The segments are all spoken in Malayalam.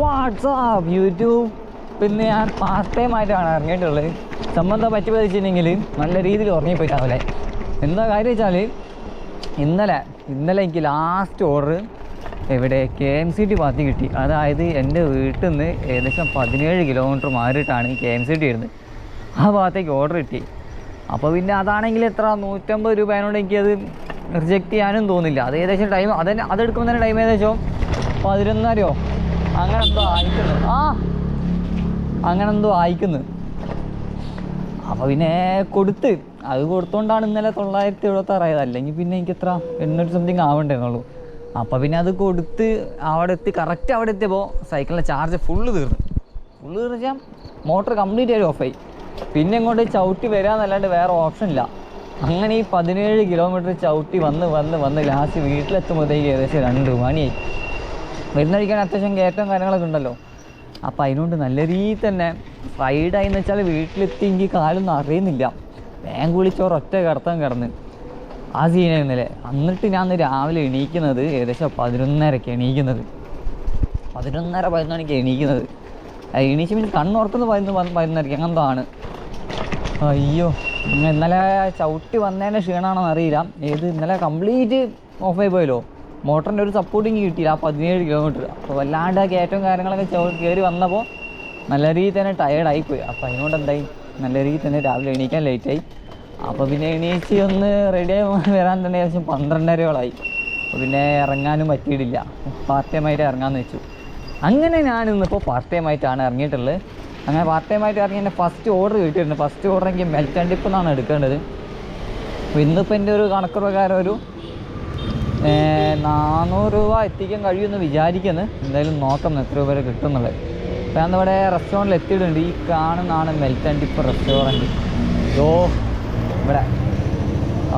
വാട്സാപ്പ് യൂട്യൂബ് പിന്നെ ഞാൻ പാർട്ട് ടൈം ആയിട്ടാണ് ഇറങ്ങിയിട്ടുള്ളത്. സംബന്ധം പറ്റി വെച്ചിട്ടുണ്ടെങ്കിൽ നല്ല രീതിയിൽ ഉറങ്ങിപ്പോയി രാവിലെ. എന്താ കാര്യം വെച്ചാൽ ഇന്നലെ ഇന്നലെ എനിക്ക് ലാസ്റ്റ് ഓർഡർ ഇവിടെ കെ എം സി ടി ഭാഗത്ത് കിട്ടി. അതായത് എന്റെ വീട്ടിൽ നിന്ന് ഏകദേശം പതിനേഴ് കിലോമീറ്റർ മാറിയിട്ടാണ് കെ എം സി ടി വരുന്നത് ആ ഭാഗത്തേക്ക് ഓർഡർ കിട്ടി. അപ്പോൾ പിന്നെ അതാണെങ്കിൽ എത്ര? നൂറ്റമ്പത് രൂപേനോട് എനിക്കത് റിജക്റ്റ് ചെയ്യാനും തോന്നില്ല. അത് ഏകദേശം ടൈം അതെ അതെടുക്കുമ്പോൾ തന്നെ ടൈം ഏകദേശം പതിനൊന്നരയോ അങ്ങനെ എന്തോ ആയിക്കുന്നു ആ അങ്ങനെ എന്തോ ആയിക്കുന്നു അപ്പോൾ പിന്നെ കൊടുത്ത്. അത് കൊടുത്തോണ്ടാണ് ഇന്നലെ തൊള്ളായിരത്തി എഴുപത്താറായത്. അല്ലെങ്കിൽ പിന്നെ എനിക്ക് എത്ര എണ്ണൂറ്റി സംതിങ് ആവണ്ടേന്നുള്ളൂ അപ്പോൾ പിന്നെ അത് കൊടുത്ത് അവിടെ എത്തി കറക്റ്റ് അവിടെ എത്തിയപ്പോൾ സൈക്കിളിന്റെ ചാർജ് ഫുള്ള് തീർന്നു. ഫുള്ള് തീർന്നു മോട്ടോർ കംപ്ലീറ്റ് ആയിട്ട് ഓഫായി പിന്നെ ഇങ്ങോട്ട് ചവിട്ടി വരാന്നല്ലാണ്ട് വേറെ ഓപ്ഷൻ ഇല്ല. അങ്ങനെ ഈ പതിനേഴ് കിലോമീറ്റർ ചവിട്ടി വന്ന് വന്ന് വന്ന് ലാസ്റ്റ് വീട്ടിലെത്തുമ്പോഴത്തേക്ക് ഏകദേശം രണ്ട് മണിയായി. വരുന്ന കഴിക്കാൻ അത്യാവശ്യം കയറ്റവും കാര്യങ്ങളൊക്കെ ഉണ്ടല്ലോ. അപ്പോൾ അതിനോണ്ട് നല്ല രീതിയിൽ തന്നെ ഫ്രൈഡായി എന്ന് വെച്ചാൽ വീട്ടിലെത്തി എനിക്ക് കാലൊന്നും അറിയുന്നില്ല. വേഗം കുളിച്ചോറ് ഒറ്റ കിടത്താൻ കിടന്ന്. ആ സീനായിരുന്നില്ലേ എന്നിട്ട് ഞാൻ രാവിലെ എണീക്കുന്നത് ഏകദേശം പതിനൊന്നരക്ക് എണീക്കുന്നത്. പതിനൊന്നര പതിനൊന്നരക്ക് എണീക്കുന്നത്. എണീച്ച് പിന്നെ കണ്ണുറക്കുന്ന പതിനൊന്ന് പതിനൊന്ന് പതിനൊന്നരക്ക് അങ്ങനത്തെ ആണ് അയ്യോ ഇന്ന് ഇന്നലെ ചവിട്ടി വന്നതിന്റെ ക്ഷീണമാണെന്ന് അറിയില്ല. ഏത് ഇന്നലെ കംപ്ലീറ്റ് ഓഫായി പോയല്ലോ. മോട്ടറിന്റെ ഒരു സപ്പോർട്ടിങ് കിട്ടിയില്ല. ആ പതിനേഴ് കിലോമീറ്റർ അപ്പോൾ വല്ലാണ്ട് ആ കയറ്റവും കാര്യങ്ങളൊക്കെ കയറി വന്നപ്പോൾ നല്ല രീതിയിൽ തന്നെ ടയേർഡായിപ്പോയി അപ്പോൾ അതിനോട് എന്തായി? നല്ല രീതിയിൽ തന്നെ രാവിലെ എണീക്കാൻ ലേറ്റായി അപ്പോൾ പിന്നെ എണീച്ച് ഒന്ന് റെഡിയായി വരാൻ തന്നെ ഏകദേശം പന്ത്രണ്ടരയോളായി. അപ്പോൾ പിന്നെ ഇറങ്ങാനും പറ്റിയിട്ടില്ല. പാർട്ട് ടൈം ആയിട്ട് ഇറങ്ങാമെന്ന് വെച്ചു. അങ്ങനെ ഞാൻ ഇന്നിപ്പോൾ പാർട്ട് ടൈം ആയിട്ടാണ് ഇറങ്ങിയിട്ടുള്ളത്. അങ്ങനെ പാർട്ട് ടൈം ആയിട്ട് ഇറങ്ങി എന്റെ ഫസ്റ്റ് ഓർഡർ കിട്ടിയിട്ടുണ്ട്. ഫസ്റ്റ് ഓർഡർ എനിക്ക് മെൽറ്റ് ആൻഡ് എന്നാണ് എടുക്കേണ്ടത്. അപ്പോൾ ഇന്നിപ്പോൾ എന്റെ ഒരു കണക്ക് പ്രകാരം ഒരു നാനൂറ് രൂപ എത്തിക്കാൻ കഴിയുമെന്ന് വിചാരിക്കുന്നു. എന്തായാലും നോക്കാം എത്ര രൂപ വരെ കിട്ടുന്നുള്ളത് അപ്പോൾ ഞാൻ ഇവിടെ റെസ്റ്റോറന്റിൽ എത്തിയിട്ടുണ്ട്. ഈ കാണുന്നതാണ് മെൽറ്റ് ആൻഡ് ടിപ്പ് റെസ്റ്റോറന്റ് ഓ ഇവിടെ.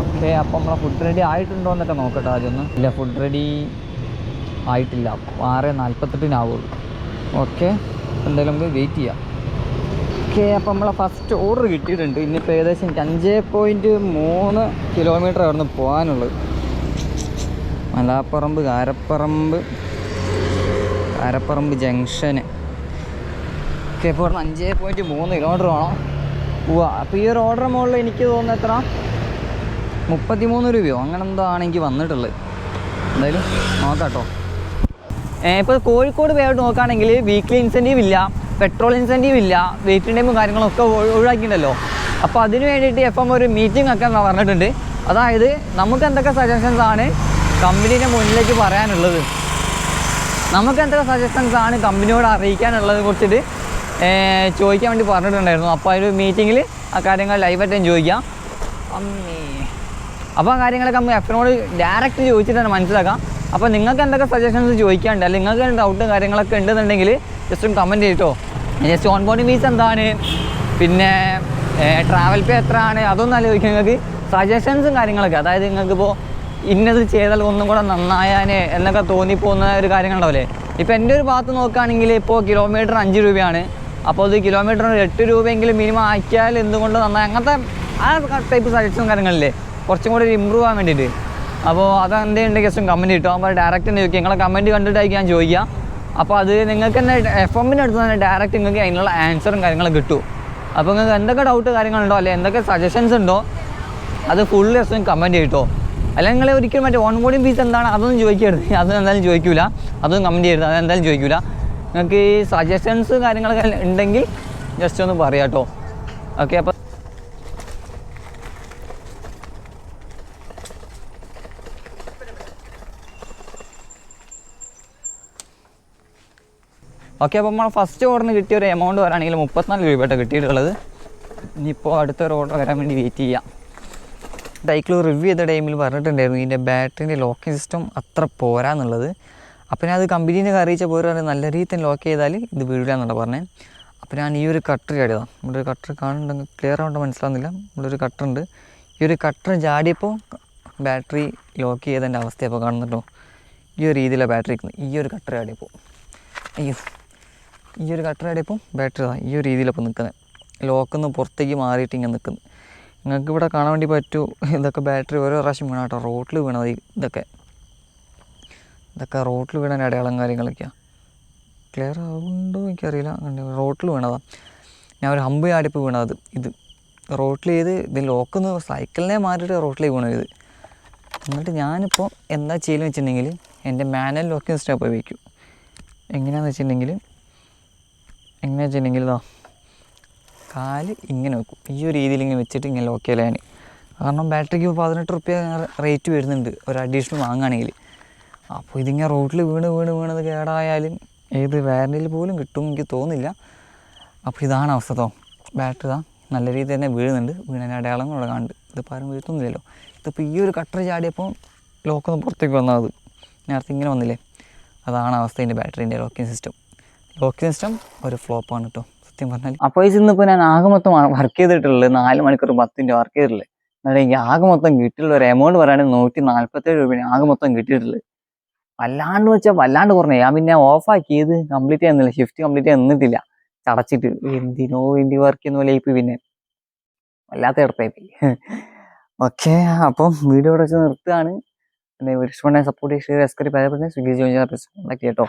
ഓക്കെ അപ്പം നമ്മളെ ഫുഡ് റെഡി ആയിട്ടുണ്ടോ എന്നൊക്കെ നോക്കട്ടെ ആദ്യം ഒന്ന്. ഇല്ല ഫുഡ് റെഡി ആയിട്ടില്ല. ആറ് നാൽപ്പത്തെട്ടിനാവുള്ളൂ ഓക്കെ എന്തായാലും നമുക്ക് വെയിറ്റ് ചെയ്യാം. ഓക്കെ അപ്പം നമ്മളെ ഫസ്റ്റ് ഓർഡർ കിട്ടിയിട്ടുണ്ട്. ഇനിയിപ്പോൾ ഏകദേശം എനിക്ക് അഞ്ച് പോയിന്റ് മൂന്ന് കിലോമീറ്റർ ആയിരുന്നു പോകാനുള്ളത്. മലാപ്പറമ്പ് കാരപ്പറമ്പ് കാരപ്പറമ്പ് ജംഗ്ഷന്. ഓക്കെ ഇപ്പോൾ ഇവിടുന്ന് അഞ്ച് പോയിന്റ് മൂന്ന് കിലോമീറ്റർ വേണം. പോവാ അപ്പോൾ ഈ ഒരു ഓർഡർ മുകളിൽ എനിക്ക് തോന്നുന്നത് എത്ര? മുപ്പത്തിമൂന്ന് രൂപയോ? അങ്ങനെ എന്തോ ആണ് എനിക്ക് വന്നിട്ടുള്ളത്. എന്തായാലും നോക്കാം കേട്ടോ. ഇപ്പോൾ കോഴിക്കോട് പേരോട്ട് നോക്കുകയാണെങ്കിൽ വീക്ക്ലി ഇൻസെന്റീവ് ഇല്ല പെട്രോൾ ഇൻസെന്റീവ് ഇല്ല വെയിറ്റിംഗ് ടൈമും കാര്യങ്ങളൊക്കെ ഒഴി- ഒഴിവാക്കിയിട്ടുണ്ടല്ലോ. അപ്പോൾ അതിന് വേണ്ടിയിട്ട് എഫ് എം ഒരു മീറ്റിംഗ് ഒക്കെ പറഞ്ഞിട്ടുണ്ട്. അതായത് നമുക്ക് എന്തൊക്കെ സജഷൻസ് ആണ്? കമ്പനീന്റെ മുന്നിലേക്ക് പറയാനുള്ളത്. നമുക്ക് എന്തൊക്കെ സജഷൻസ് ആണ് കമ്പനിയോട് അറിയിക്കാനുള്ളത് കുറിച്ചിട്ട് ചോദിക്കാൻ വേണ്ടി പറഞ്ഞിട്ടുണ്ടായിരുന്നു. അപ്പോൾ ഒരു മീറ്റിങ്ങിൽ ആ കാര്യങ്ങൾ ലൈവായിട്ട് ചോദിക്കാം. അപ്പോൾ ആ കാര്യങ്ങളൊക്കെ നമ്മൾ എഫിനോട് ഡയറക്റ്റ് ചോദിച്ചിട്ട് തന്നെ മനസ്സിലാക്കാം. അപ്പോൾ നിങ്ങൾക്ക് എന്തൊക്കെ സജഷൻസ് ചോദിക്കാണ്ട് അല്ലെങ്കിൽ നിങ്ങൾക്ക് എന്തെങ്കിലും ഡൗട്ടും കാര്യങ്ങളൊക്കെ ഉണ്ടെന്നുണ്ടെങ്കിൽ ജസ്റ്റ് ഒന്ന് കമന്റ് ചെയ്തിട്ടോ ജസ്റ്റ് ഓൺ ബോർഡിംഗ് ഫീസ് എന്താണ്? പിന്നെ ട്രാവൽ പേ എത്രയാണ്? അതൊന്നും ആലോചിക്കുക നിങ്ങൾക്ക്. സജഷൻസും കാര്യങ്ങളൊക്കെ. അതായത് നിങ്ങൾക്കിപ്പോൾ ഇന്നത് ചെയ്താൽ ഒന്നും കൂടെ നന്നായാനേ എന്നൊക്കെ തോന്നിപ്പോകുന്ന ഒരു കാര്യങ്ങളുണ്ടാവില്ലേ? ഇപ്പോൾ എന്റെ ഒരു ഭാഗത്ത് നോക്കുകയാണെങ്കിൽ ഇപ്പോൾ കിലോമീറ്റർ അഞ്ച് രൂപയാണ്. അപ്പോൾ അത് കിലോമീറ്ററിന് എട്ട് രൂപയെങ്കിലും മിനിമം ആക്കിയാൽ എന്തുകൊണ്ട് നന്നായി? അങ്ങനത്തെ ആ ടൈപ്പ് സജഷനും കാര്യങ്ങളില്ലേ? കുറച്ചും കൂടി ഒരു ഇമ്പ്രൂവ് ആവാൻ വേണ്ടിയിട്ട്. അപ്പോൾ അത് ഉണ്ട് ഗസ്റ്റും കമന്റ് കിട്ടും അപ്പോൾ ഡയറക്റ്റ് തന്നെ ചോദിക്കുക നിങ്ങളെ കമന്റ് കണ്ടിട്ടായിരിക്കും ഞാൻ ചോദിക്കുക. അപ്പോൾ അത് നിങ്ങൾക്ക് തന്നെ എഫ് എമ്മിന്റെ അടുത്ത് തന്നെ ഡയറക്റ്റ് നിങ്ങൾക്ക് അതിനുള്ള ആൻസറും കാര്യങ്ങളും കിട്ടും. അപ്പോൾ നിങ്ങൾക്ക് എന്തൊക്കെ ഡൗട്ട് കാര്യങ്ങളുണ്ടോ? അല്ലെങ്കിൽ എന്തൊക്കെ സജഷൻസ് ഉണ്ടോ? അത് ഫുൾ ഗസ്റ്റും കമന്റ് ചെയ്തിട്ടോ അല്ലെങ്കിൽ നിങ്ങൾ ഒരിക്കലും മറ്റേ ഓൺ ഫീസ് എന്താണ്? അതൊന്നും ചോദിക്കരുത്. അതൊന്നും എന്തായാലും ചോദിക്കൂല. അതൊന്നും കമന്റ് ചെയ്യരുത്. അതെന്തായാലും ചോദിക്കില്ല ചോദിക്കൂല. നിങ്ങൾക്ക് ഈ സജഷൻസ് കാര്യങ്ങളൊക്കെ ഉണ്ടെങ്കിൽ ജസ്റ്റ് ഒന്ന് പറയാം കേട്ടോ. ഓക്കെ അപ്പോൾ ഓക്കെ അപ്പോൾ നമ്മൾ ഫസ്റ്റ് ഓർഡറിന് കിട്ടിയ ഒരു എമൗണ്ട് വരാണെങ്കിൽ മുപ്പത്തിനാല് രൂപയായിട്ട് കിട്ടിയിട്ടുള്ളത്. ഇനിയിപ്പോൾ അടുത്തൊരു ഓർഡർ വരാൻ വേണ്ടി വെയിറ്റ് ചെയ്യാം. ഡൈക്കിൾ റിവ്യൂ ചെയ്ത ടൈമിൽ പറഞ്ഞിട്ടുണ്ടായിരുന്നു ഇതിന്റെ ബാറ്ററിന്റെ ലോക്കിംഗ് സിസ്റ്റം അത്ര പോരാന്നുള്ളത്. അപ്പോൾ ഞാൻ അത് കമ്പനീനെ അറിയിച്ച പറഞ്ഞ് നല്ല രീതിയിൽ തന്നെ ലോക്ക് ചെയ്താൽ ഇത് വീഴില്ല എന്നാണ് പറഞ്ഞത് അപ്പോൾ ഞാൻ ഈ ഒരു കട്ടർ ചാടിയതാണ് നമ്മുടെ ഒരു കട്ടർ കാണുന്നുണ്ടെങ്കിൽ ക്ലിയർ ആവേണ്ട മനസ്സിലാവുന്നില്ല. നമ്മുടെ ഒരു കട്ടർ ഉണ്ട്. ഈ ഒരു കട്ടർ ചാടിയപ്പോൾ ബാറ്ററി ലോക്ക് ചെയ്തതിന്റെ അവസ്ഥയപ്പോൾ കാണുന്നുണ്ടോ. ഈ ഒരു രീതിയിലാണ് ബാറ്ററി നിൽക്കുന്നത്. ഈ ഒരു കട്ടർ ചാടിയപ്പോൾ അയ്യോ. ഈ ഒരു കട്ടർ ചാടിയപ്പോൾ ബാറ്ററി ഈ ഒരു രീതിയിലപ്പോൾ നിൽക്കുന്നത്. ലോക്കൊന്ന് പുറത്തേക്ക് മാറിയിട്ട് ഇങ്ങനെ നിൽക്കുന്നത്. നിങ്ങൾക്ക് ഇവിടെ കാണാൻ വേണ്ടി പറ്റൂ. ഇതൊക്കെ ബാറ്ററി ഓരോ പ്രാവശ്യം വീണ കേട്ടോ. റോട്ടിൽ വീണത് ഇതൊക്കെ. ഇതൊക്കെ റോട്ടിൽ വീണ അടയാളം കാര്യങ്ങളൊക്കെയാണ് ക്ലിയർ ആവുന്നുണ്ടോ എനിക്കറിയില്ല. റോട്ടിൽ വീണതാ. ഞാൻ ഒരു ഹമ്പ് ചാടിപ്പോൾ വീണത് ഇത് റോട്ടിൽ ചെയ്ത് ഇത് ലോക്കൊന്ന് സൈക്കിളിനെ മാറിയിട്ട് റോട്ടിലേക്ക് വീണു ഇത്. എന്നിട്ട് ഞാനിപ്പോൾ എന്താ ചെയ്യലെന്ന് വെച്ചിട്ടുണ്ടെങ്കിൽ എന്റെ മാനുവൽ ലോക്കിംഗ് സ്റ്റോപ്പ് വയ്ക്കും എങ്ങനെയാണെന്ന് വെച്ചിട്ടുണ്ടെങ്കിൽ എങ്ങനെയാണെന്ന് വെച്ചിട്ടുണ്ടെങ്കിൽ ഇതാ. കാൽ ഇങ്ങനെ വെക്കും. ഈ ഒരു രീതിയിൽ ഇങ്ങനെ വെച്ചിട്ട് ഇങ്ങനെ ലോക്ക് ചെയ്യല ഞാൻ കാരണം ബാറ്ററിക്ക് പതിനെട്ട് റുപ്യ റേറ്റ് വരുന്നുണ്ട്. ഒരു അഡീഷണൽ വാങ്ങുകയാണെങ്കിൽ അപ്പോൾ ഇതിങ്ങനെ റോട്ടിൽ വീണ് വീണ് വീണത് കേടായാലും ഏത് വാറന്റിയിൽ പോലും കിട്ടും എനിക്ക് തോന്നുന്നില്ല. അപ്പോൾ ഇതാണ് അവസ്ഥ തോ ബാറ്ററി ഇതാ നല്ല രീതിയിൽ തന്നെ വീഴുന്നുണ്ട്. വീണതിന്റെ അടയാളങ്ങളുള്ള കാണുന്നുണ്ട്. ഇതിപ്പോൾ ആരും വീഴ്ത്തുന്നില്ലല്ലോ ഇതിപ്പോൾ ഈ ഒരു കട്ടർ ചാടിയപ്പോൾ ലോക്കൊന്ന് പുറത്തേക്ക് വന്നത് നേരത്തെ ഇങ്ങനെ വന്നില്ലേ? അതാണ് അവസ്ഥ ഇതിന്റെ ബാറ്ററീന്റെ ലോക്കിംഗ് സിസ്റ്റം ലോക്കിംഗ് സിസ്റ്റം ഒരു ഫ്ലോപ്പാണ് കേട്ടോ സത്യം പറഞ്ഞാൽ അപ്പോൾ ഈ ഇന്നിപ്പോൾ ഞാൻ ആകെ മൊത്തം വർക്ക് ചെയ്തിട്ടുള്ളത് നാല് മണിക്കൂർ പത്തിന്റെ വർക്ക് ചെയ്തിട്ടുള്ളത്. എന്നിട്ട് എനിക്ക് ആകെ മൊത്തം കിട്ടിയിട്ടുള്ള ഒരു എമൗണ്ട് പറയുകയാണെങ്കിൽ നൂറ്റി നാൽപ്പത്തേഴ് രൂപയാണ് ആകെ മൊത്തം കിട്ടിയിട്ടുള്ളത്. വല്ലാണ്ട് വെച്ചാൽ വല്ലാണ്ട് കുറഞ്ഞു. ഞാൻ പിന്നെ ഓഫ് ആക്കിയത് കംപ്ലീറ്റ് ചെയ്യുന്നില്ല. ഷിഫ്റ്റ് കംപ്ലീറ്റ് ചെയ്യുന്നിട്ടില്ല ചടച്ചിട്ട് എന്തിനോ വേണ്ടി വർക്ക് ചെയ്യുന്ന പോലെ ഇപ്പൊ പിന്നെ. വല്ലാത്ത ഇടത്തായി ഓക്കെ അപ്പം വീഡിയോ ഇവിടെ വെച്ച് നിർത്തുകയാണ്. പിന്നെ ഇഷ്ടപ്പെടുന്ന സപ്പോർട്ട് ചെയ്ത് സ്വിഗ്ഗി ജോയിൻ ചെയ്യാൻ കേട്ടോ